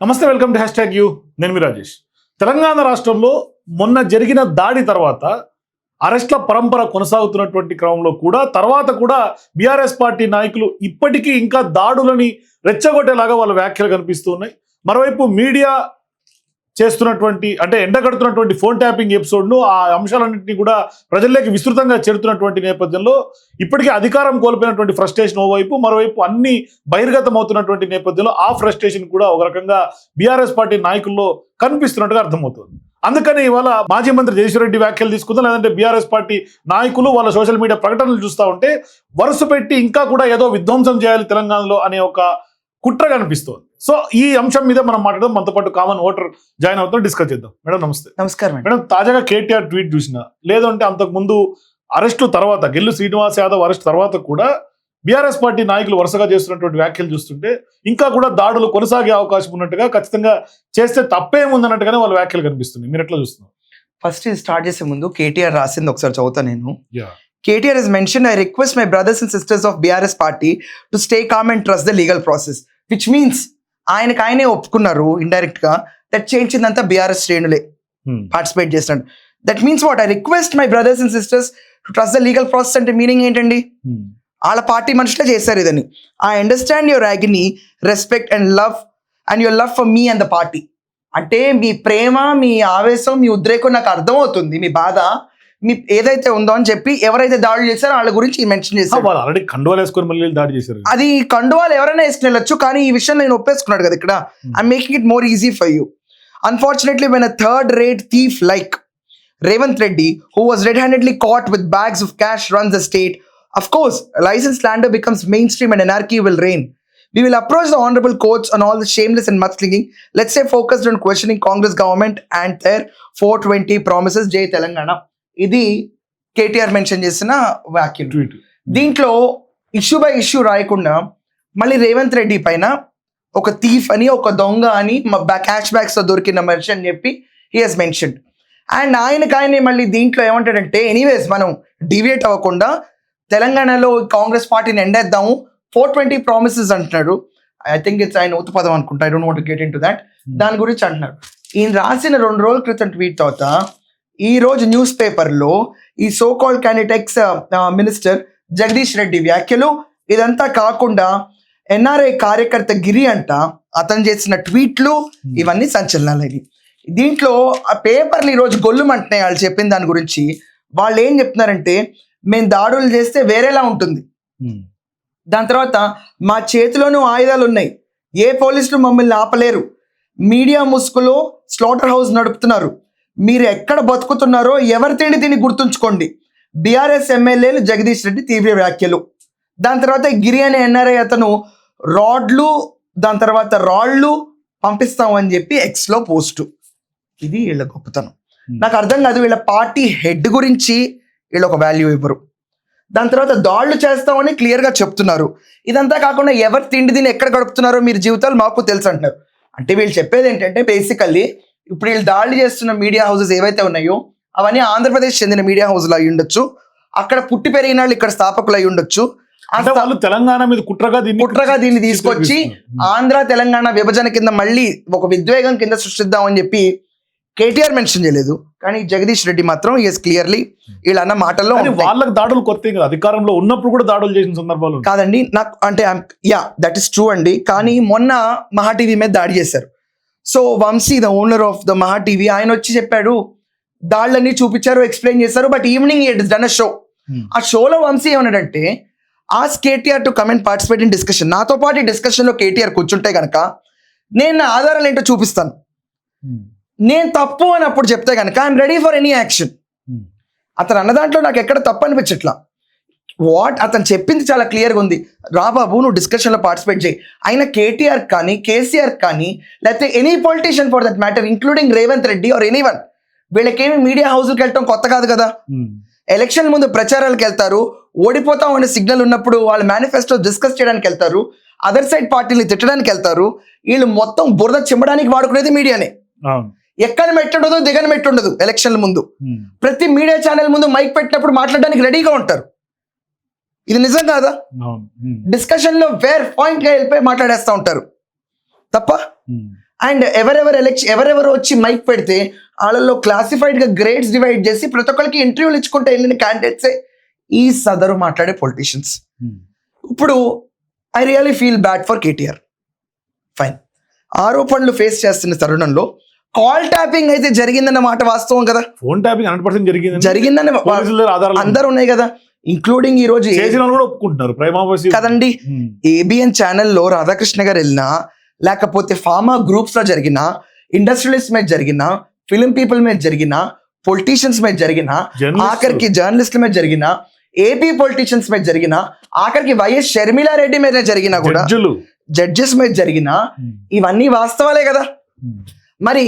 నమస్తే welcome to hashtag U. నేను మీ రాజేష్. తెలంగాణ రాష్ట్రంలో మొన్న జరిగిన దాడి తర్వాత అరెస్ట్ల పరంపర కొనసాగుతున్నటువంటి క్రమంలో కూడా తర్వాత కూడా బీఆర్ఎస్ పార్టీ నాయకులు ఇప్పటికీ ఇంకా దాడులని రెచ్చగొట్టేలాగా వాళ్ళ వ్యాఖ్యలు కనిపిస్తూ ఉన్నాయి. మరోవైపు మీడియా చేస్తున్నటువంటి అంటే ఎండగడుతున్నటువంటి ఫోన్ ట్యాపింగ్ ఎపిసోడ్ను ఆ అంశాలన్నింటినీ కూడా ప్రజల్లోకి విస్తృతంగా చేరుతున్నటువంటి నేపథ్యంలో ఇప్పటికే అధికారం కోల్పోయినటువంటి ఫ్రస్ట్రేషన్ ఓవైపు మరోవైపు అన్ని బహిర్గతం అవుతున్నటువంటి నేపథ్యంలో ఆ ఫ్రస్ట్రేషన్ కూడా ఒక రకంగా బీఆర్ఎస్ పార్టీ నాయకుల్లో కనిపిస్తున్నట్టుగా అర్థమవుతుంది. అందుకని ఇవాళ మాజీ మంత్రి జగదీశ్వర రెడ్డి వ్యాఖ్యలు తీసుకుందాం లేదంటే బీఆర్ఎస్ పార్టీ నాయకులు వాళ్ళ సోషల్ మీడియా ప్రకటనలు చూస్తూ ఉంటే వరుస పెట్టి ఇంకా కూడా ఏదో విధ్వంసం చేయాలి తెలంగాణలో అనే ఒక కుట్ర కనిపిస్తోంది. సో ఈ అంశం మీద మనం మాట్లాడడం మనతో పాటు కామన్ ఓటర్ జాయిన్ అవుతాం డిస్కస్ చేద్దాం. మేడం నమస్తే. నమస్కారం మేడం తాజాగా కేటీఆర్ ట్వీట్ చూసిన. లేదంటే అంతకు ముందు అరెస్టు తర్వాత గెల్లు శ్రీనివాస్ యాదవ్ అరెస్ట్ తర్వాత కూడా బీఆర్ఎస్ పార్టీ నాయకులు వరుసగా చేస్తున్నటువంటి వ్యాఖ్యలు చూస్తుంటే ఇంకా కూడా దాడులు కొనసాగే అవకాశం ఉన్నట్టుగా ఖచ్చితంగా చేస్తే తప్పేముందన్నట్టుగానే వాళ్ళ వ్యాఖ్యలు కనిపిస్తున్నాయి. మీరు ఎట్లా చూస్తున్నారు? ఫస్ట్ ఇది స్టార్ట్ చేసే ముందు కేటీఆర్ రాసింది ఒకసారి చదువుతా నేను. KTR is mention I request my brothers and sisters of BRS party to stay calm and trust the legal process which means ఆయనకు ఆయనే ఒప్పుకున్నారు ఇండైరెక్ట్గా దట్ చేయించిందంతా బీఆర్ఎస్ శ్రేణులే పార్టిసిపేట్ చేసినట్టు. That means what I request my brothers and sisters to trust the legal process అంటే meaning ఏంటండి? వాళ్ళ పార్టీ మనుషులే చేశారు ఇదని. ఐ అండర్స్టాండ్ యువర్ అగ్ని respect and love and your love for me and the party అంటే మీ ప్రేమ మీ ఆవేశం మీ ఉద్రేకం నాకు అర్థమవుతుంది మీ బాధ. మీ ఏదైతే ఉందో అని చెప్పి ఎవరైతే దాడులు చేశారో వాళ్ళ గురించి మెన్షన్ చేశారు వాళ్ళు ఆల్రెడీ కండువాలు వేసుకొని మళ్ళీ దాడి చేశారు అది కండువాలు ఎవరైనా వేసుకుని వెళ్ళొచ్చు కానీ ఈ విషయం నేను ఒప్పేసుకున్నాడు కదా ఇక్కడ I making it more easy for you unfortunately when a third rate thief like Revanth Reddy who was red handedly caught with bags of cash runs the state of course licence launder becomes mainstream and anarchy will reign. We will approach the honorable courts on all the shameless and mudslinging. Let's say focused on questioning Congress government and their 420 promises. జై తెలంగాణ ఇది KTR mention చేసిన వ్యాఖ్యలు. Tweet. దీంట్లో issue by issue రాయకుండా మళ్ళీ రేవంత్ రెడ్డి పైన ఒక thief అని ఒక దొంగ అని క్యాష్ బ్యాగ్స్తో దొరికిన మనిషి అని చెప్పి హీ హాస్ మెన్షన్ అండ్ ఆయనకు ఆయన మళ్ళీ దీంట్లో ఏమంటాడంటే ఎనీవేస్ మనం డివియేట్ అవ్వకుండా తెలంగాణలో కాంగ్రెస్ పార్టీని ఎండేద్దాము ఫోర్ ట్వంటీ ప్రామిసెస్ అంటున్నాడు. ఐ థింక్ ఇట్స్ ఆయన ఉత్పదం అనుకుంటా. I don't want get into that దాని గురించి అంటున్నాడు. ఈయన రాసిన రెండు రోజుల క్రితం ట్వీట్ తర్వాత ఈ రోజు న్యూస్ పేపర్లో ఈ so call candidates minister Jagadish Reddy వ్యాఖ్యలు ఇదంతా కాకుండా ఎన్ఆర్ఐ కార్యకర్త గిరి అంట అతను చేసిన ట్వీట్లు ఇవన్నీ సంచలనాలు దీంట్లో ఆ పేపర్లు ఈరోజు గొల్లుమంటున్నాయి వాళ్ళు చెప్పిన దాని గురించి. వాళ్ళు ఏం చెప్తున్నారంటే మేము దాడులు చేస్తే వేరేలా ఉంటుంది. దాని తర్వాత మా చేతిలోనూ ఆయుధాలు ఉన్నాయి. ఏ పోలీసులు మమ్మల్ని ఆపలేరు. మీడియా ముసుగులో స్లాటర్ హౌస్ నడుపుతున్నారు. మీరు ఎక్కడ బతుకుతున్నారో ఎవరి తిండి తిని గుర్తుంచుకోండి. బీఆర్ఎస్ ఎమ్మెల్యేలు జగదీష్ రెడ్డి తీవ్ర వ్యాఖ్యలు. దాని తర్వాత గిరి అనే ఎన్ఆర్ఐ అతను రాడ్లు దాని తర్వాత రాళ్ళు పంపిస్తామని చెప్పి ఎక్స్లో పోస్టు. ఇది వీళ్ళ గొప్పతనం. నాకు అర్థం కాదు వీళ్ళ పార్టీ హెడ్ గురించి వీళ్ళు ఒక వాల్యూ ఇవ్వరు. దాని తర్వాత దాడులు చేస్తామని క్లియర్గా చెప్తున్నారు. ఇదంతా కాకుండా ఎవరు తిండి తిని ఎక్కడ గడుపుతున్నారో మీరు జీవితాలు మాకు తెలుసు అంటున్నారు. అంటే వీళ్ళు చెప్పేది ఏంటంటే బేసికల్లీ ఇప్పుడు వీళ్ళు దాడులు చేస్తున్న మీడియా హౌసెస్ ఏవైతే ఉన్నాయో అవన్నీ ఆంధ్రప్రదేశ్ చెందిన మీడియా హౌస్లు అయి ఉండొచ్చు. అక్కడ పుట్టి పెరిగిన వాళ్ళు ఇక్కడ స్థాపకులు అయి ఉండొచ్చు. ఆ అంటే వాళ్ళు తెలంగాణ మీద కుట్రగా దీన్ని కుట్రగా దీన్ని తీసుకొచ్చి ఆంధ్ర తెలంగాణ విభజన కింద మళ్ళీ ఒక విద్వేగం కింద సృష్టిద్దామని చెప్పి కేటీఆర్ మెన్షన్ చేయలేదు. కానీ జగదీష్ రెడ్డి మాత్రం ఎస్ క్లియర్లీ వీళ్ళ అన్న మాటల్లో. వాళ్ళకి దాడులు కొత్త కదా అధికారంలో ఉన్నప్పుడు కూడా దాడులు చేసిన సందర్భాలు. కాదండి నాకు అంటే యా దట్ ఇస్ ట్రూ అండి. కానీ మొన్న మహా టీవీ మీద దాడి చేశారు. So Vamsi the owner of the Maha TV ఆయన వచ్చి చెప్పాడు దాళ్ళన్నీ చూపించారు ఎక్స్ప్లెయిన్ చేశారు but evening it done a show Hmm. ఆ షోలో వంశీ ఏమన్నాడంటే ask KTR to comment participate in discussion నాతో పాటు ఈ డిస్కషన్లో కేటీఆర్ కూర్చుంటే కనుక నేను నా ఆధారాలు ఏంటో చూపిస్తాను. నేను తప్పు అని అప్పుడు చెప్తే కనుక I'm ready for any action Hmm. అతను అన్న దాంట్లో నాకు ఎక్కడ తప్పు అనిపించట్లా. వాట్ అతను చెప్పింది చాలా క్లియర్గా ఉంది. రా బాబు నువ్వు డిస్కషన్లో పార్టిసిపేట్ చేయి. అయినా కేటీఆర్ కానీ కేసీఆర్ కానీ లేకపోతే any politician for that matter including Revanth Reddy or anyone వీళ్ళకేమి media హౌస్కి వెళ్ళటం కొత్త కాదు కదా. ఎలక్షన్ ముందు ప్రచారాలకు వెళ్తారు. ఓడిపోతాం అనే సిగ్నల్ ఉన్నప్పుడు వాళ్ళ మేనిఫెస్టో డిస్కస్ చేయడానికి వెళ్తారు. అదర్ సైడ్ పార్టీని తిట్టడానికి వెళ్తారు. వీళ్ళు మొత్తం బురద చిమ్మడానికి వాడుకునేది మీడియానే ఎక్కడ మెట్టుండదు దిగని మెట్టుండదు ఎలక్షన్ల ముందు. ఉమ్. ప్రతి మీడియా ఛానల్ ముందు మైక్ పెట్టినప్పుడు మాట్లాడడానికి రెడీగా ఉంటారు. ఇది నిజం కాదా. డిస్కషన్లో వేర్ పాయింట్గా వెళ్ళిపోయి మాట్లాడేస్తా ఉంటారు. తప్ప. అండ్ ఎవరెవరు ఎలక్షన్ ఎవరెవరు వచ్చి మైక్ పెడితే వాళ్ళలో క్లాసిఫైడ్గా గ్రేడ్స్ డివైడ్ చేసి ప్రతి ఒక్కరికి ఇంటర్వ్యూలు ఇచ్చుకుంటే వెళ్ళిన క్యాండిడేట్సే ఈ సదరు మాట్లాడే పొలిటీషియన్స్ ఇప్పుడు I really feel bad for KTR fine ఆరోపణలు ఫేస్ చేస్తున్న తరుణంలో కాల్ ట్యాపింగ్ అయితే జరిగిందన్న మాట వాస్తవం కదా? ఫోన్ ట్యాపింగ్ హండ్రెడ్ పర్సెంట్ జరిగింది జరిగిందని అందరు ఉన్నాయి కదా. ఇంక్లూడింగ్ ఈ రోజు చేసిన కూడా ఒప్పుకుంటున్నారు. ప్రేమావసి కదండి? ఏబిఎన్ ఛానల్లో రాధాకృష్ణ గారు వెళ్ళినా లేకపోతే ఫార్మా గ్రూప్స్లో జరిగిన ఇండస్ట్రియలిస్ట్ మీద జరిగిన ఫిలిం పీపుల్ మీద జరిగిన పొలిటీషియన్స్ మీద జరిగిన ఆఖరికి జర్నలిస్టుల మీద జరిగిన ఏపీ పొలిటీషియన్స్ మీద జరిగిన ఆఖరికి వైఎస్ షర్మిలారెడ్డి మీద జరిగిన కూడా జడ్జెస్ మీద జరిగిన ఇవన్నీ వాస్తవాలే కదా. మరి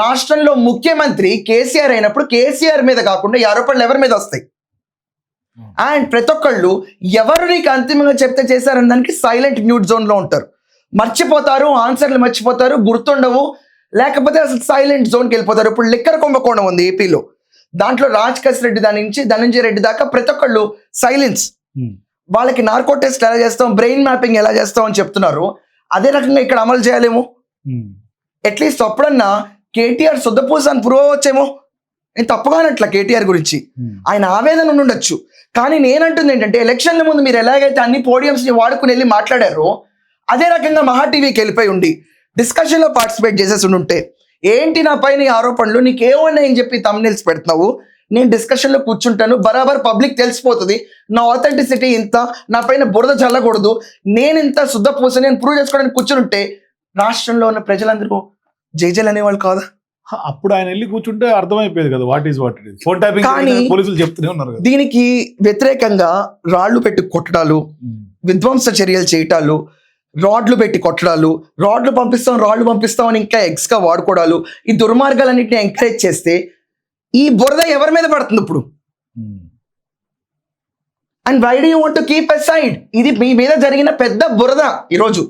రాష్ట్రంలో ముఖ్యమంత్రి కేసీఆర్ అయినప్పుడు కేసీఆర్ మీద కాకుండా ఈ ఆరోపణలు ఎవరి మీద వస్తాయి? అండ్ ప్రతి ఒక్కళ్ళు ఎవరు నీకు అంతిమంగా చెప్తే చేశారని దానికి సైలెంట్ మ్యూట్ జోన్లో ఉంటారు. మర్చిపోతారు ఆన్సర్లు మర్చిపోతారు గుర్తుండవు. లేకపోతే అసలు సైలెంట్ జోన్కి వెళ్ళిపోతారు. ఇప్పుడు లిక్కర్ కుంభకోణం ఉంది ఏపీలో. దాంట్లో రాజ్ కస్ రెడ్డి దాని నుంచి ధనంజయ రెడ్డి దాకా ప్రతి ఒక్కళ్ళు సైలెన్స్ వాళ్ళకి నార్కో టెస్ట్ ఎలా చేస్తాం బ్రెయిన్ మ్యాపింగ్ ఎలా చేస్తాం అని చెప్తున్నారు. అదే రకంగా ఇక్కడ అమలు చేయాలేమో. అట్లీస్ట్ అప్పుడన్నా కేటీఆర్ శుద్ధపూస అని ప్రూవ్ అవ్వచ్చేమో నేను తప్పుగానట్ల కేటీఆర్ గురించి. ఆయన ఆవేదన ఉండి ఉండొచ్చు. కానీ నేనంటుంది ఏంటంటే ఎలక్షన్ల ముందు మీరు ఎలాగైతే అన్ని పోడియంస్ని వాడుకుని వెళ్ళి మాట్లాడారో అదే రకంగా మహా టీవీకి వెళ్ళిపోయి ఉండి డిస్కషన్లో పార్టిసిపేట్ చేసేసి ఉంటే ఏంటి నా పైన ఈ ఆరోపణలు? నీకు ఏమన్నాయని చెప్పి తమ్నెల్స్ పెడుతున్నావు? నేను డిస్కషన్లో కూర్చుంటాను బరాబర్ పబ్లిక్ తెలిసిపోతుంది. నా ఆథెంటిసిటీ ఇంత నా పైన బురద చల్లకూడదు. నేను ఇంత శుద్ధ పూస నేను ప్రూవ్ చేసుకోవడానికి కూర్చుంటే రాష్ట్రంలో ఉన్న ప్రజలందరూ జైజల్ అనేవాళ్ళు కాదా? అప్పుడు ఆయన వెళ్ళి కూర్చుంటే అర్థమైపోయేది కదా what is what it phone tapping కానీ- పోలీసులు చెప్తూనే ఉన్నారు కదా. దీనికి వ్యతిరేకంగా రాళ్ళు పెట్టి కొట్టడాలు విధ్వంస చర్యలు చేయటాలు రాడ్లు పెట్టి కొట్టడాలు రాడ్లు పంపిస్తాం రాడ్లు పంపిస్తాం అని ఇంకా ఎగ్స్గా వాడుకోవడాలు ఈ దుర్మార్గాలన్నింటిని ఎంకరేజ్ చేస్తే ఈ బురద ఎవరి మీద పడుతుంది ఇప్పుడు? And why do you want keep aside ఇది మీ మీద జరిగిన పెద్ద బురద ఈరోజు.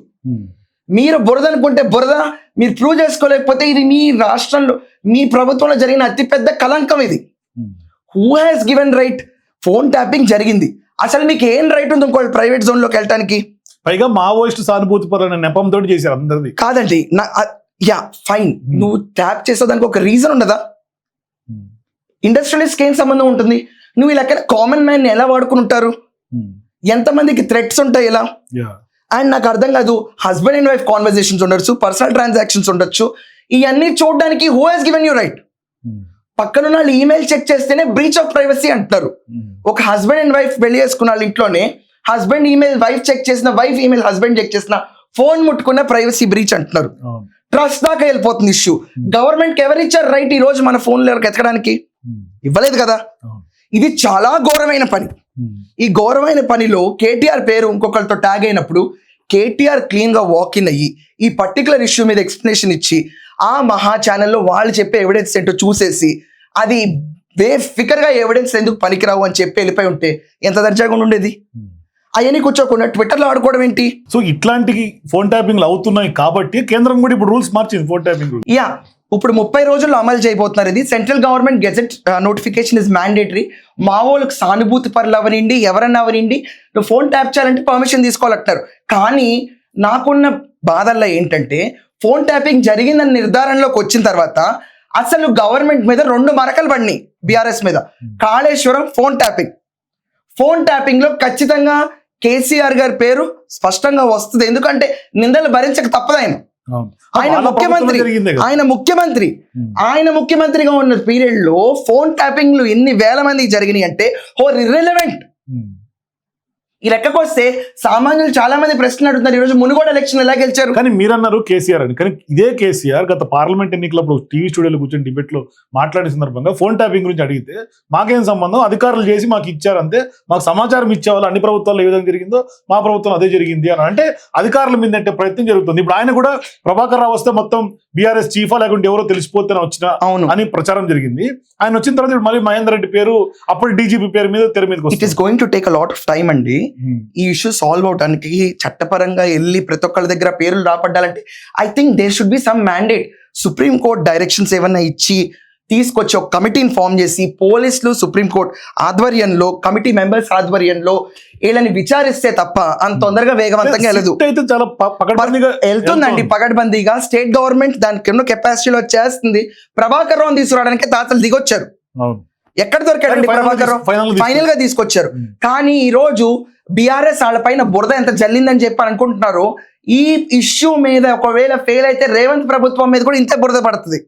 మీరు బురద అనుకుంటే బురద మీరు ప్రూవ్ చేసుకోలేకపోతే ఇది మీ రాష్ట్రంలో మీ ప్రభుత్వంలో జరిగిన అతిపెద్ద కలంకం ఇది. Who has given right phone tapping జరిగింది. అసలు మీకు ఏం రైట్ ఉంది ఇంకో ప్రైవేట్ జోన్లోకి వెళ్ళటానికి? పైగా మావోయిస్ట్ సానుభూతి పరులైన నెపంతో చేశారు అందరిది కాదండి నా యా ఫైన్ నువ్వు ట్యాప్ చేసే దానికి ఒక రీజన్ ఉండదా? ఇండస్ట్రియలిస్ట్ ఏం సంబంధం ఉంటుంది? నువ్వు ఇలా కామన్ మ్యాన్ ఎలా వాడుకుని ఉంటారు? ఎంతమందికి థ్రెట్స్ ఉంటాయి ఇలా? అండ్ నాకు అర్థం కాదు హస్బెండ్ అండ్ వైఫ్ కాన్వర్జేషన్స్ ఉండొచ్చు పర్సనల్ ట్రాన్సాక్షన్స్ ఉండొచ్చు. ఇవన్నీ చూడడానికి who has given you right పక్కన వాళ్ళు ఈమెయిల్ చెక్ చేస్తేనే బ్రీచ్ ఆఫ్ ప్రైవసీ అంటున్నారు. ఒక హస్బెండ్ అండ్ వైఫ్ పెళ్ళి చేసుకున్న వాళ్ళ ఇంట్లోనే హస్బెండ్ ఈమెయిల్ వైఫ్ చెక్ చేసిన వైఫ్ ఈమెయిల్ హస్బెండ్ చెక్ చేసిన ఫోన్ ముట్టుకున్న ప్రైవసీ బ్రీచ్ అంటున్నారు. ట్రస్ట్ దాకా వెళ్ళిపోతుంది ఇష్యూ గవర్నమెంట్కి ఎవరు ఇచ్చారు రైట్ ఈ రోజు మన ఫోన్లో ఎతకడానికి ఇవ్వలేదు కదా? ఇది చాలా ఘోరమైన పని. ఈ ఘోరమైన పనిలో కేటీఆర్ పేరు ఇంకొకరితో ట్యాగ్ అయినప్పుడు కేటీఆర్ క్లీన్గా వాక్ ఇన్ అయ్యి ఈ పర్టికులర్ ఇష్యూ మీద ఎక్స్ప్లెనేషన్ ఇచ్చి ఆ మహా ఛానల్లో వాళ్ళు చెప్పే ఎవిడెన్స్ ఏంటో చూసేసి అది వే ఫికర్గా ఎవిడెన్స్ ఎందుకు పనికిరావు అని చెప్పి వెళ్ళిపోయి ఉంటే ఎంత దర్జాగా ఉండేది? అవన్నీ కూర్చోకుండా ట్విట్టర్లో ఆడుకోవడం ఏంటి? సో ఇట్లాంటి ఫోన్ ట్యాపింగ్లు అవుతున్నాయి కాబట్టి కేంద్రం కూడా ఇప్పుడు రూల్స్ మార్చింది ఫోన్ ట్యాపింగ్ యా ఇప్పుడు ముప్పై రోజుల్లో అమలు చేయబోతున్నారు. ఇది central government gazette notification is mandatory. మావోళ్ళకి సానుభూతి పరులు అవనండి ఎవరన్నా అవనండి నువ్వు ఫోన్ ట్యాప్ చేయాలంటే పర్మిషన్ తీసుకోవాలంటున్నారు. కానీ నాకున్న బాధల్లో ఏంటంటే ఫోన్ ట్యాపింగ్ జరిగిందని నిర్ధారణలోకి వచ్చిన తర్వాత అసలు గవర్నమెంట్ మీద రెండు మరకలు పడినాయి బీఆర్ఎస్ మీద. Kaleshwaram phone tapping. ఫోన్ ట్యాపింగ్లో ఖచ్చితంగా కేసీఆర్ గారి పేరు స్పష్టంగా వస్తుంది. ఎందుకంటే నిందలు భరించక తప్పదు ఆయన ఆయన ముఖ్యమంత్రి. ఆయన ముఖ్యమంత్రి. ఆయన ముఖ్యమంత్రిగా ఉన్న పీరియడ్లో ఫోన్ ట్యాపింగ్లు ఎన్ని వేల మందికి జరిగినాయి అంటే ఓ ఇర్రెలవెంట్ ఈ లెక్కకు వస్తే సామాన్యులు చాలా మంది ప్రశ్నలు అడుగుతున్నారు. ఈరోజు మునుగోడు ఎలక్షన్ ఎలా గెలిచారు? కానీ మీరన్నారు కేసీఆర్ అని. కానీ ఇదే కేసీఆర్ గత పార్లమెంట్ ఎన్నికలప్పుడు టీవీ స్టూడియోలో కూర్చొని డిబేట్లో మాట్లాడే సందర్భంగా ఫోన్ ట్యాపింగ్ గురించి అడిగితే మాకేం సంబంధం? అధికారులు చేసి మాకు ఇచ్చారంతే మాకు సమాచారం ఇచ్చేవాళ్ళు అన్ని ప్రభుత్వాల్లో ఏ విధంగా జరిగిందో మా ప్రభుత్వం అదే జరిగింది అని. అంటే అధికారుల మీద అంటే ప్రయత్నం జరుగుతుంది. ఇప్పుడు ఆయన కూడా ప్రభాకర్ రావు వస్తే మొత్తం బీఆర్ఎస్ చీఫా లేకుంటే ఎవరో తెలిసిపోతే వచ్చిన అవును. అని ప్రచారం జరిగింది. ఆయన వచ్చిన తర్వాత మళ్ళీ మహేందర్ రెడ్డి పేరు అప్పుడు డీజీపీ పేరు మీద తెర మీదకి it is going to take a lot of time అండి. ఈ ఇష్యూ సాల్వ్ అవడానికి చట్టపరంగా వెళ్ళి ప్రతి ఒక్కరి దగ్గర పేర్లు రాపడ్డాలంటే I think there should be some mandate supreme court directions ఏమన్నా ఇచ్చి తీసుకొచ్చి ఒక కమిటీని ఫామ్ చేసి పోలీసులు సుప్రీంకోర్టు ఆధ్వర్యంలో కమిటీ మెంబర్స్ ఆధ్వర్యంలో వీళ్ళని విచారిస్తే తప్ప అంత తొందరగా వేగవంతంగా వెళ్ళదు. వెళ్తుందండి వెళ్తోంది. పగడ్బందీగా స్టేట్ గవర్నమెంట్ దానికి ఎన్నో కెపాసిటీలో చేస్తుంది ప్రభాకర్ రావు తీసుకురావడానికి తాతలు దిగొచ్చారు. ఎక్కడ దొరికాడండి ప్రభాకర్ ఫైనల్గా తీసుకొచ్చారు. ఉమ్. కానీ ఈ రోజు బీఆర్ఎస్ వాళ్ళ పైన బురద ఎంత జల్లిందని చెప్పి అనుకుంటున్నారు ఈ ఇష్యూ మీద ఒకవేళ ఫెయిల్ అయితే రేవంత్ ప్రభుత్వం మీద కూడా ఇంతే బురద పడుతుంది.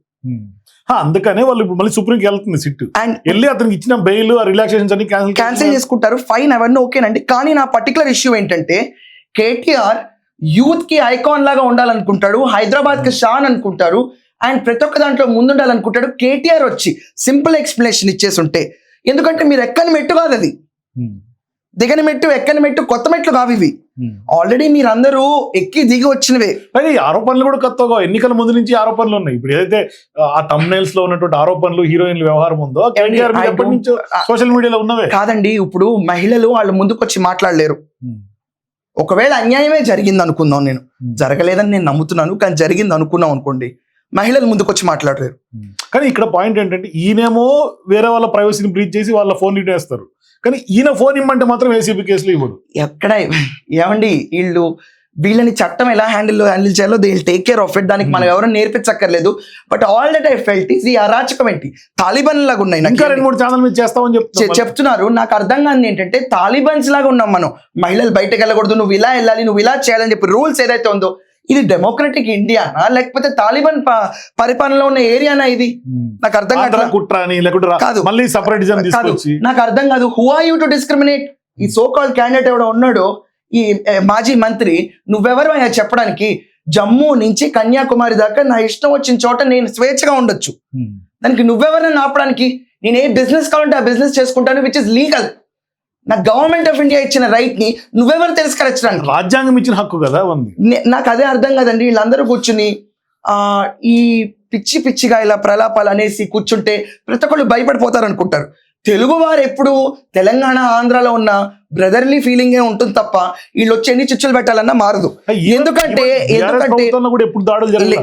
హా, అందుకనే వాళ్ళు మళ్ళీ సుప్రీంకి వెళ్తుంది సిట్ అండ్ వెళ్ళి అతనికి ఇచ్చిన బెయిల్ రిలాక్సేషన్స్ అన్ని క్యాన్సిల్ క్యాన్సిల్ చేసుకుంటారు. ఫైన్ అవన్నీ ఓకేనండి. కానీ నా పర్టికులర్ ఇష్యూ ఏంటంటే కేటీఆర్ యూత్కి ఐకాన్ లాగా ఉండాలనుకుంటాడు హైదరాబాద్కి షాన్ అనుకుంటారు అండ్ ప్రతి ఒక్క దాంట్లో ముందుండాలనుకుంటాడు. కేటీఆర్ వచ్చి సింపుల్ ఎక్స్ప్లెనేషన్ ఇచ్చేసి ఉంటే ఎందుకంటే మీరు ఎక్కని మెట్టు కాదు అది. దిగని మెట్టు ఎక్కని మెట్టు కొత్త మెట్లు కావు ఇవి. ఆల్రెడీ మీరందరూ ఎక్కి దిగి వచ్చినవే. ఈ ఆరోపణలు కూడా కొత్తగా ఎన్నికల ముందు నుంచి ఆరోపణలు ఉన్నాయి. ఇప్పుడు ఏదైతే ఆ తమ్నైల్స్లో ఉన్నటువంటి ఆరోపణలు హీరోయిన్ల వ్యవహారం ఉందో సోషల్ మీడియాలో ఉన్నవే. కాదండి ఇప్పుడు మహిళలు వాళ్ళు ముందుకొచ్చి మాట్లాడలేరు. ఒకవేళ అన్యాయమే జరిగింది అనుకుందాం నేను జరగలేదని నేను నమ్ముతున్నాను కానీ జరిగింది అనుకున్నాం అనుకోండి. మహిళలు ముందుకొచ్చి మాట్లాడలేరు. కానీ ఇక్కడ పాయింట్ ఏంటంటే ఈయనేమో వేరే వాళ్ళ ప్రైవసీని బ్రీచ్ చేసి వాళ్ళ ఫోన్ ఇటేస్తారు కానీ ఈయన ఫోన్ ఇమ్మంటే మాత్రం ఏసీబీ కేసులు ఇవ్వడు. ఎక్కడ ఏమండి వీళ్ళు వీళ్ళని చట్టం ఎలా హ్యాండిల్ హ్యాండిల్ చేయాలో they take care of it దానికి మనం ఎవరు నేర్పించక్కర్లేదు. But all that I felt is ఈ అరాచకం ఏంటి? తాలిబాన్ లాగా ఉన్నాయి ఇంకా రెండు మూడు ఛానల్ మీద చేస్తామని చెప్తున్నారు నాకు అర్థం కాదు ఏంటంటే తాలిబాన్స్ లాగా ఉన్నాం మనం. మహిళలు బయటకు వెళ్ళకూడదు నువ్వు ఇలా వెళ్ళాలి నువ్వు ఇలా చేయాలని చెప్పి రూల్స్ ఏదైతే ఉందో ఇది డెమోక్రటిక్ ఇండియానా లేకపోతే తాలిబాన్ పరిపాలనలో ఉన్న ఏరియానా ఇది? నాకు అర్థం కాదు కుట్ర అని లేకుంటే రా- కాదు. మళ్ళీ సపరేటిజం కాదు. నాకు అర్థం కాదు. Who are you to discriminate ఈ సో కాల్ క్యాండిడేట్ ఎవడో ఉన్నాడో ఈ మాజీ మంత్రి నువ్వెవరు అయ్యా చెప్పడానికి? జమ్మూ నుంచి కన్యాకుమారి దాకా నా ఇష్టం వచ్చిన చోట నేను స్వేచ్ఛగా ఉండొచ్చు. దానికి నువ్వెవరని ఆపడానికి నేను ఏ బిజినెస్ కావాలంటే ఆ బిజినెస్ చేసుకుంటాను విచ్ ఇస్ లీగల్ నా గవర్నమెంట్ ఆఫ్ ఇండియా ఇచ్చిన రైట్ని నువ్వెవరు తిరస్కరించడానికి? రాజ్యాంగం ఇచ్చిన హక్కు కదా ఉంది. నాకు అదే అర్థం కదండి. వీళ్ళందరూ కూర్చుని ఆ ఈ పిచ్చి పిచ్చిగా ఇలా ప్రలాపాలు అనేసి కూర్చుంటే ప్రతి ఒక్కళ్ళు భయపడిపోతారు అనుకుంటారు తెలుగు వారు ఎప్పుడు తెలంగాణ ఆంధ్రాలో ఉన్న బ్రదర్లీ ఫీలింగే ఉంటుంది తప్ప వీళ్ళు వచ్చి ఎన్ని చిచ్చులు పెట్టాలన్నా మారదు. ఎందుకంటే ఎందుకంటే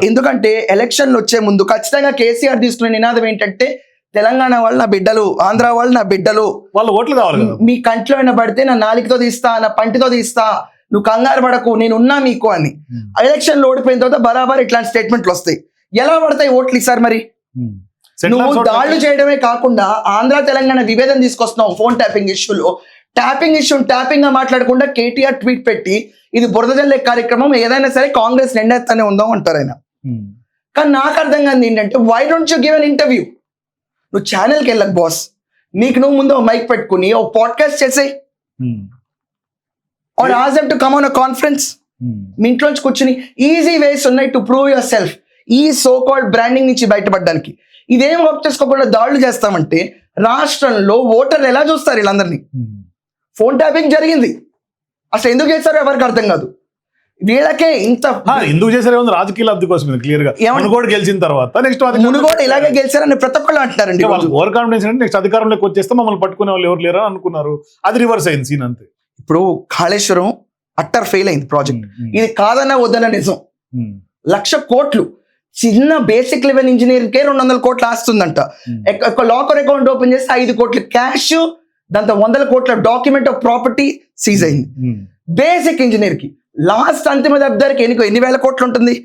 ఎందుకంటే ఎలక్షన్లు వచ్చే ముందు ఖచ్చితంగా కేసీఆర్ తీసుకునే నినాదం ఏంటంటే తెలంగాణ వాళ్ళు నా బిడ్డలు ఆంధ్ర వాళ్ళు నా బిడ్డలు. వాళ్ళ ఓట్లు కావాలి మీ కంట్లో అయినా పడితే నా నాలికతో తీస్తా నా పంటితో తీస్తా నువ్వు కంగారు పడకు నేను ఉన్నా మీకు అని. ఎలక్షన్లో ఓడిపోయిన తర్వాత బరాబర్ ఇట్లాంటి స్టేట్మెంట్లు వస్తాయి. ఎలా పడతాయి ఓట్లు ఈసారి మరి? నువ్వు Settlers ఓట్లు- దాడులు చేయడమే కాకుండా ఆంధ్ర తెలంగాణ విభేదం తీసుకొస్తున్నావు ఫోన్ ట్యాపింగ్ ఇష్యూలో ట్యాపింగ్ ఇష్యూ ట్యాపింగ్గా మాట్లాడకుండా కేటీఆర్ ట్వీట్ పెట్టి ఇది బురద జల్లే కార్యక్రమం ఏదైనా సరే కాంగ్రెస్ నిండెత్తనే ఉందాం అంటారు ఆయన. ఉమ్. కానీ నాకు అర్థం కాదు ఏంటంటే why don't you give an interview నువ్వు ఛానల్కి వెళ్ళకు బాస్ నీకు నువ్వు ముందు మైక్ పెట్టుకుని ఒక పాడ్కాస్ట్ చేసేయి. ఉమ్. Or ask to come on a conference. మీ ఇంట్లోంచి కూర్చుని ఈజీ వేస్ ఉన్నాయి టు ప్రూవ్ యువర్ సెల్ఫ్ ఈ సో కాల్డ్ బ్రాండింగ్ నుంచి బయటపడడానికి. ఇదేం వర్క్ చేసుకోకుండా దాడులు చేస్తామంటే రాష్ట్రంలో ఓటర్లు ఎలా చూస్తారు వీళ్ళందరినీ. ఫోన్ ట్యాపింగ్ జరిగింది. అసలు ఎందుకు చేస్తారో ఎవరికి అర్థం కాదు. వీళ్ళకే ఇంత ఎందుకు చేశారు రాజకీయ లబ్ధి కోసం క్లియర్గా. మునుగోడు గెలిచిన తర్వాత నెక్స్ట్ మునుగోడు ఇలాగే గెలిచారని ప్రతి ఒక్కళ్ళు అంటున్నారండి. ఓవర్ కాన్ఫిడెన్స్ అంటే నెక్స్ట్ అధికారంలోకి వచ్చేస్తే మమ్మల్ని పట్టుకునే వాళ్ళు ఎవరు లేరా అనుకున్నారు. అది రివర్స్ అయింది సీన్ అంతే. ఇప్పుడు కాళేశ్వరం అట్టర్ ఫెయిల్ అయింది ప్రాజెక్ట్. ఇది కాదన్న వద్దన్న నిజం. లక్ష కోట్లు. చిన్న బేసిక్ లెవెల్ ఇంజనీర్కే రెండు వందల కోట్లు ఆస్తుందంట. లాకర్ అకౌంట్ ఓపెన్ చేస్తే ఐదు కోట్ల క్యాష్ దాంతో వందల కోట్ల డాక్యుమెంట్ ఆఫ్ ప్రాపర్టీ సీజ్ అయింది. బేసిక్ ఇంజనీర్కి. లాస్ట్ అంతిమ దబ్దారికి ఎన్ని ఎన్ని వేల కోట్లు ఉంటుంది.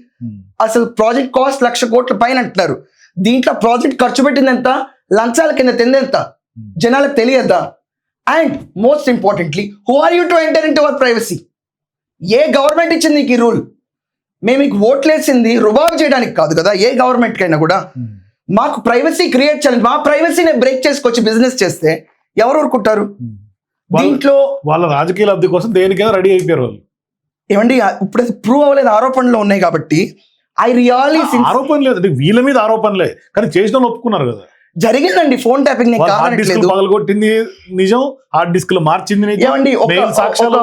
అసలు ప్రాజెక్ట్ కాస్ట్ లక్ష కోట్ల పైన అంటున్నారు. దీంట్లో ప్రాజెక్ట్ ఖర్చు పెట్టింది ఎంత? లంచాల కింద తిందెంత జనాలకు తెలియద్దా and most importantly who are you to enter in our privacy A government ఇచ్చింది నీకు ఈ రూల్ మేము మీకు ఓట్లేసింది రుబాబు చేయడానికి కాదు కదా ఏ గవర్నమెంట్ కైనా కూడా. మాకు ప్రైవసీ క్రియేట్ చేయాలి మా ప్రైవసీని బ్రేక్ చేసుకొచ్చి బిజినెస్ చేస్తే ఎవరు ఊరుకుంటారు? దీంట్లో వాళ్ళ రాజకీయ లబ్ధి కోసం దేనికైనా రెడీ అయిపోయారు వాళ్ళు. ఏమండి ఇప్పుడు ప్రూవ్ అవ్వలేదు ఆరోపణలు ఉన్నాయి కాబట్టి ఐ రియలీ ఆరోపణ లేదు అంటే వీళ్ళ మీద ఆరోపణలే కానీ చేసిన ఒప్పుకున్నారు కదా జరిగిందండి ఫోన్ ట్యాపింగ్ పగలగొట్టింది నిజం హార్డ్ డిస్క్ మార్చింది నిజం ఏమండి సాక్ష్యాలు.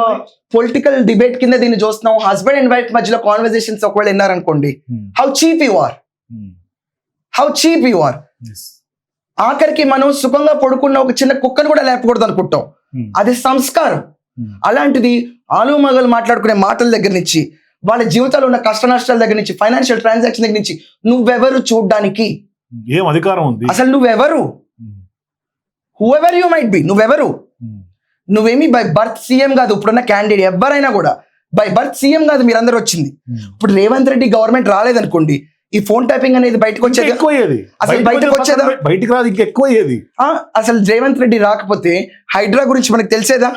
పొలిటికల్ డిబేట్ కింద దీన్ని చూస్తున్నాం హస్బెండ్ అండ్ వైఫ్ మధ్యలో కాన్వర్సేషన్స్ ఒకవేళ విన్నారనుకోండి. How cheap you are. How cheap you are. ఆఖరికి మనం సుఖంగా పడుకున్న ఒక చిన్న కుక్కను కూడా లేపకూడదు అనుకుంటాం ఉమ్. అది సంస్కారం. అలాంటిది ఆలు మగలు మాట్లాడుకునే మాటల దగ్గర నుంచి వాళ్ళ జీవితాల్లో ఉన్న కష్ట నష్టాల దగ్గర నుంచి ఫైనాన్షియల్ ట్రాన్సాక్షన్ దగ్గర నుంచి నువ్వెవరు చూడ్డానికి? ఏం అధికారం ఉంది? అసలు నువ్వెవరు? Whoever you might be నువ్వెవరు? నువ్వేమి బై బర్త్ సీఎం కాదు ఇప్పుడున్న క్యాండిడేట్ ఎవరైనా కూడా బై బర్త్ సీఎం కాదు మీరందరూ వచ్చింది. ఇప్పుడు రేవంత్ రెడ్డి గవర్నమెంట్ రాలేదనుకోండి ఈ ఫోన్ టైపింగ్ అనేది బయటకు వచ్చేది అసలు బయటకు బయటకు వచ్చే వచ్చేదా? బయటికి రాదు ఇంకా ఎక్కువ అయ్యేది ఆ, అసలు రేవంత్ రెడ్డి రాకపోతే హైడ్రా గురించి మనకు తెలిసేదా?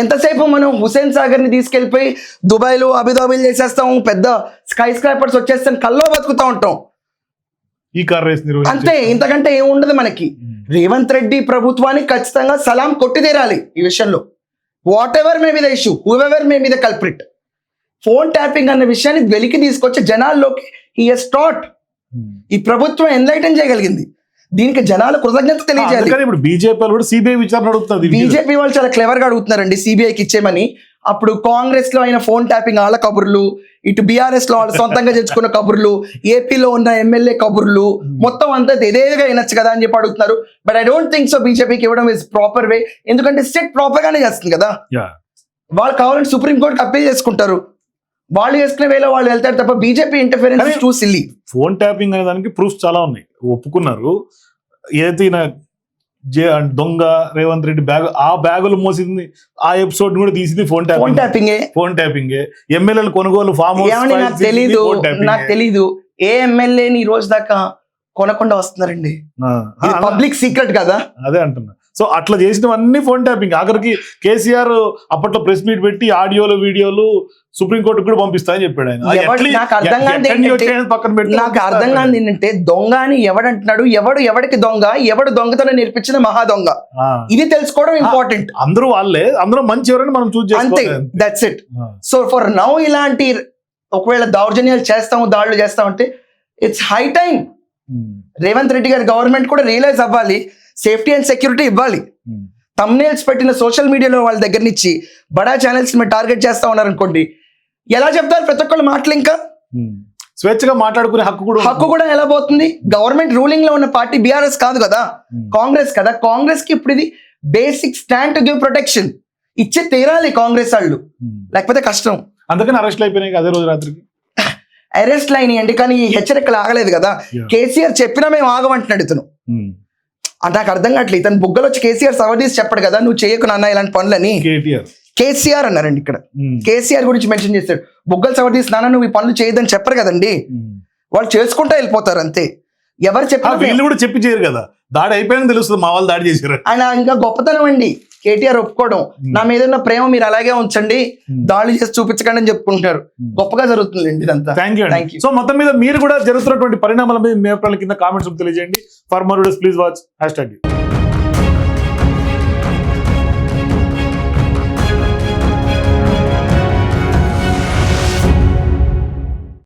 ఎంతసేపు మనం హుసేన్ సాగర్ని తీసుకెళ్ళిపోయి దుబాయ్లో అబుదాబీలు చేసేస్తాం పెద్ద స్కై స్క్రాపర్స్ వచ్చేస్తాం కల్లో బతుకుతా ఉంటాం. ఈ కార్ రేస్ అంతే ఇంతకంటే ఏం ఉండదు మనకి. రేవంత్ రెడ్డి ప్రభుత్వానికి ఖచ్చితంగా సలాం కొట్టి తీరాలి ఈ విషయంలో. వాట్ ఎవర్ మే మీద ఇష్యూ హూ ఎవర్ మే మీద కల్ప్రిట్ ఫోన్ ట్యాపింగ్ అన్న విషయాన్ని వెలికి తీసుకొచ్చి జనాల్లోకి ఈ స్టాట్ ఈ ప్రభుత్వం ఎన్లైటన్ చేయగలిగింది. దీనికి జనాలు కృతజ్ఞత తెలియజేయాలి. ఇప్పుడు బీజేపీ కూడా సిబిఐ విచారణ అడుగుతుంది. బీజేపీ వాళ్ళు చాలా క్లెవర్గా అడుగుతున్నారండి సిబిఐకి ఇచ్చేమని అప్పుడు కాంగ్రెస్లో అయిన ఫోన్ ట్యాపింగ్ వాళ్ళ కబుర్లు ఇటు బీఆర్ఎస్లో వాళ్ళు సొంతంగా తెచ్చుకున్న కబుర్లు ఏపీలో ఉన్న ఎమ్మెల్యే కబుర్లు మొత్తం అంతా ఇదేగా వినొచ్చు కదా అని చెప్పి అడుగుతున్నారు. But I don't think so బీజేపీకి ఇవ్వడం ఇస్ ప్రాపర్ వే ఎందుకంటే స్టేట్ ప్రాపర్ గానే చేస్తుంది కదా. వాళ్ళు కావాలంటే సుప్రీం కోర్టుకి అప్పీల్ చేసుకుంటారు. వాళ్ళు చేసుకునే వేలో వాళ్ళు వెళ్తారు తప్ప బీజేపీ ఇంటర్ఫిరెన్స్ కానీ- టూ సిల్లీ ఫోన్ ట్యాపింగ్ అనే దానికి ప్రూఫ్స్ చాలా ఉన్నాయి. ఒప్పుకున్నారు. ఏదైతే ఈయన జే దొంగ రేవంత్ రెడ్డి బ్యాగ్ ఆ బ్యాగులు మోసింది ఆ ఎపిసోడ్ కూడా తీసింది phone phone tapping. Phone tapping. ఎమ్మెల్యేలు కొనుగోలు ఫామ్ నాకు తెలీదు. నాకు తెలీదు. ఏ ఎమ్మెల్యేని ఈ రోజు దాకా కొనకుండా వస్తున్నారండి? పబ్లిక్ సీక్రెట్ కదా? అదే అంటున్నా. సో అట్లా చేసినవన్నీ ఫోన్ ట్యాపింగ్ ఆఖరికి కేసీఆర్ అప్పట్లో ప్రెస్ మీట్ పెట్టి ఆడియోలు వీడియోలు సుప్రీంకోర్టుకు కూడా పంపిస్తా అని చెప్పాడు ఆయన. నాకు అర్థం పెట్టి నాకు అర్థం కాదు ఏంటంటే దొంగ అని ఎవడంటున్నాడు ఎవడు ఎవడికి దొంగ? ఎవడు దొంగతనం నేర్పించిన మహా దొంగ? ఇది తెలుసుకోవడం ఇంపార్టెంట్ అందరూ వాళ్ళే అందరూ మంచి ఎవరని మనం చూస్ అంతే that's it so for now ఇలాంటి ఒకవేళ దౌర్జన్యాలు చేస్తాము దాడులు చేస్తామంటే it's high time Revanth Reddy గారి గవర్నమెంట్ కూడా రియలైజ్ అవ్వాలి. సేఫ్టీ అండ్ సెక్యూరిటీ ఇవ్వాలి. తమ్నేల్స్ పెట్టిన సోషల్ మీడియాలో వాళ్ళ దగ్గర నుంచి బడా ఛానల్స్ మీరు టార్గెట్ చేస్తా ఉన్నారు అనుకోండి ఎలా చెప్తారు ప్రతి ఒక్కళ్ళు మాటలు ఇంకా ఉమ్. స్వేచ్ఛగా మాట్లాడుకునే హక్కు కూడా. హక్కు కూడా ఎలా పోతుంది గవర్నమెంట్ రూలింగ్లో ఉన్న పార్టీ బీఆర్ఎస్ కాదు కదా. కాంగ్రెస్ కదా కాంగ్రెస్కి ఇప్పుడు ఇది basic stand to give protection ఇచ్చే తీరాలి కాంగ్రెస్ వాళ్ళు. లేకపోతే కష్టం అందుకని అరెస్ట్ అయిపోయినాయి అదే రోజు రాత్రికి అరెస్ట్ లైన్ అండి కానీ ఈ హెచ్చరికలు ఆగలేదు కదా. కేసీఆర్ చెప్పినా మేము ఆగమంటున్నాడు ఇతను నాకు అర్థం కావట్లేదు. ఇతను బుగ్గలు వచ్చి కేసీఆర్ సవదీసి చెప్పడు కదా నువ్వు చేయకు నాన్న ఇలాంటి పనులని. కేసీఆర్ అన్నారండి ఇక్కడ. కేసీఆర్ గురించి మెన్షన్ చేశాడు. బుగ్గలు సవదీసి నాన్న నువ్వు ఈ పనులు చేయొద్దని చెప్పరు కదండి. వాళ్ళు చేసుకుంటా వెళ్ళిపోతారు అంతే. ఎవరు ఆ, చెప్పినా వీళ్ళు కూడా చెప్పి చేయరు కదా. దాడి అయిపోయాక తెలుస్తుంది మా వాళ్ళు దాడి చేశారు. ఆయన ఇంకా గొప్పతనం అండి. కేటీఆర్ ఒప్పుకోవడం. నా మీద ఉన్న ప్రేమ మీరు అలాగే ఉంచండి. దాడులు చేసి చూపించకండి అని చెప్పుకుంటున్నారు. గొప్పగా జరుగుతుందండి ఇదంతా. Thank you Thank you. So మొత్తం మీద మీరు కూడా జరుగుతున్నటువంటి పరిణామాల మీద మీ అభిప్రాయాల కింద కామెంట్స్ తెలియజేయండి. For more please watch hashtag